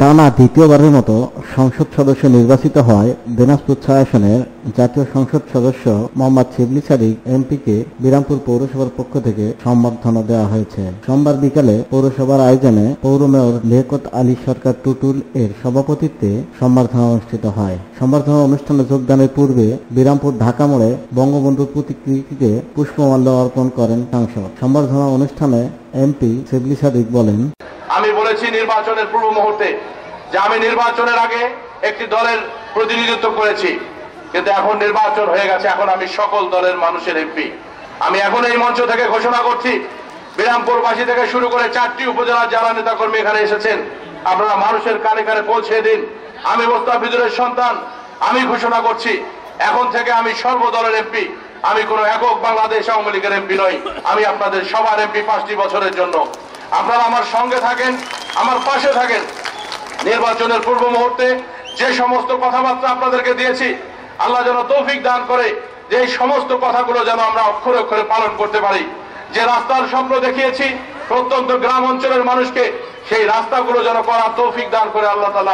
টানা দ্বিতীয়বারের মতো সংসদ সদস্য নির্বাচিত হয় দিনাজপুর ছয় আসনের জাতীয় সংসদ সদস্য মোহাম্মদ শিবলি সাদিক এমপিকে বিরামপুর পৌরসভার পক্ষ থেকে সম্বর্ধনা দেওয়া হয়েছে। সোমবার বিকালে পৌরসভার আয়োজনে পৌর মেয়র লিয়াকত আলী সরকার টুটুল এর সভাপতিত্বে সম্বর্ধনা অনুষ্ঠিত হয়। সম্বর্ধনা অনুষ্ঠানে যোগদানের পূর্বে বিরামপুর ঢাকা মোড়ে বঙ্গবন্ধুর প্রতিকৃতিতে পুষ্পমাল্য অর্পণ করেন সাংসদ। সম্বর্ধনা অনুষ্ঠানে এমপি শিবলি সাদিক বলেন আমি বলেছি নির্বাচনের পূর্ব মুহূর্তে যে আমি নির্বাচনের আগে একটি দলের প্রতিনিধিত্ব করেছি। কিন্তু এখন নির্বাচন হয়ে গেছে, এখন আমি সকল দলের মানুষের এমপি। আমি এখন এই মঞ্চ থেকে ঘোষণা করছি, বিরামপুরবাসী থেকে শুরু করে চারটি উপজেলার যারা নেতাকর্মী এখানে এসেছেন, আপনারা মানুষের কানে কানে পৌঁছে দিন। আমি মোস্তাফিজুরের সন্তান, আমি ঘোষণা করছি, এখন থেকে আমি সর্বদলের এমপি। আমি কোন একক বাংলাদেশ আওয়ামী লীগের এমপি নই, আমি আপনাদের সবার এমপি পাঁচটি বছরের জন্য। আপনারা আমার সঙ্গে থাকেন, আমার পাশে থাকেন। নির্বাচনের পূর্ব মুহূর্তে যে সমস্ত কথাবার্তা আপনাদেরকে দিয়েছি, আল্লাহ যেন তৌফিক দান করে যে এই সমস্ত কথাগুলো যেন আমরা অক্ষরে অক্ষরে পালন করতে পারি। যে রাস্তার স্বপ্ন দেখিয়েছি, প্রত্যন্ত গ্রাম অঞ্চলের মানুষকে সেই রাস্তাগুলো যেন করা তৌফিক দান করে আল্লাহ তালা